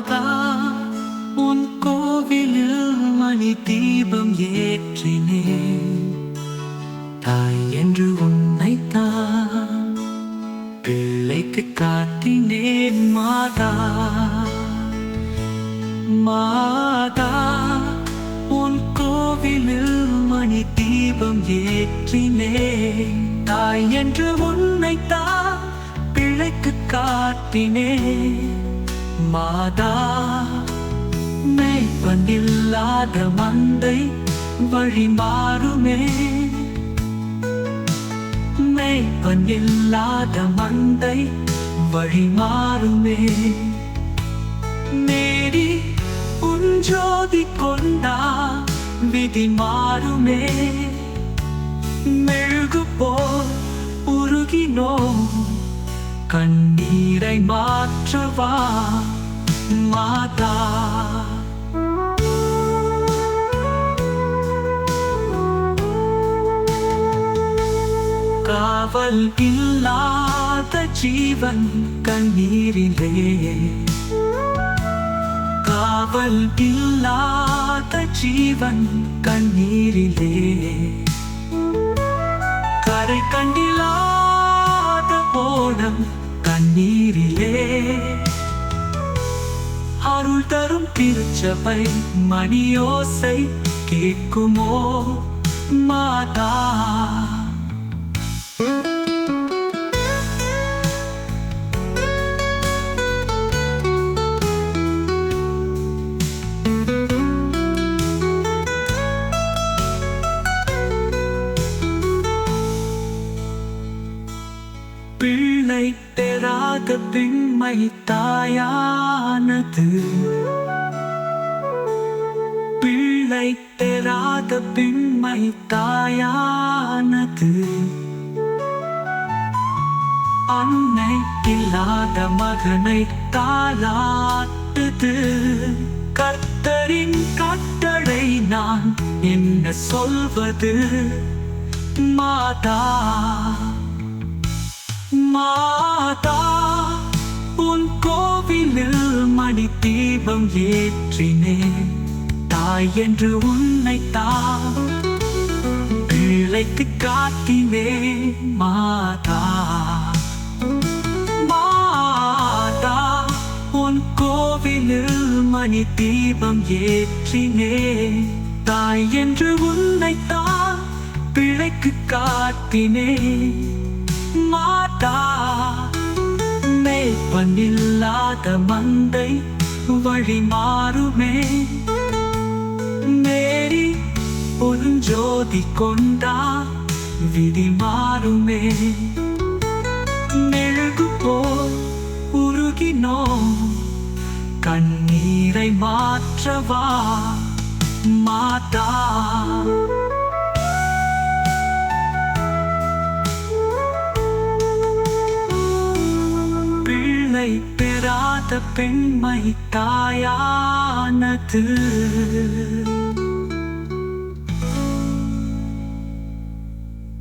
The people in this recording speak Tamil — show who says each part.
Speaker 1: நாதா உன் கோவிலில் மணி தீபம் ஏற்றினேன். தாய் என்று உன்னைத்தான் பிள்ளைக்கு காட்டினேன் மாதா. மாதா உன் கோவிலில் மணி தீபம் ஏற்றினேன். தாய் என்று உன்னைத்தான் பிழைக்கு காட்டினேன். மாதா மெய்ப்பனில்லாத மந்தை வழி மாறுமே. மெய்ப்பனில்லாத மந்தை வழி மாறுமே. நேடி உஞ்சோதி கொண்டா விதி மாறுமே. மெழுகு போல் உருகினோ கண்ணீரை மாற்றவா? மாதா. காவல் இல்லாத ஜீவன் கண்ணீரிலே. காவல் இல்லாத ஜீவன் கண்ணீரிலே. கரை கண்டிலாத போனம் கண்ணீரிலே. அருள் தரும் திருச்சபை மணியோசை கேட்குமோ மாதா? பிள்ளை தாயானது பிள்ளை பெறாத பெண்மை தாயானது அன்னை இல்லாத மகனை தாளாட்டுது. கர்த்தரின் கட்டளை நான் என்ன சொல்வது? மாதா மா மாதா உன் கோவிலில் மணி தீபம் ஏற்றினேன் தாய் என்று உன்னை தா பிள்ளைக்கு காட்டினேன் மாதா. மாதா உன் கோவிலில் மணி தீபம் ஏற்றினே. தாய் என்று உன்னை தான் பிழைக்கு காத்தினே மேய்ப்பனில்லாத மந்தை வழி மாறுமே. மேரி ஒரு ஜோதி கொண்டா விதி மாறுமே. மெழுகு போல் உருகினோம் கண்ணீரை மாற்றவா மாதா. பிள்ளை பெறாத பெண்மை தாயானது.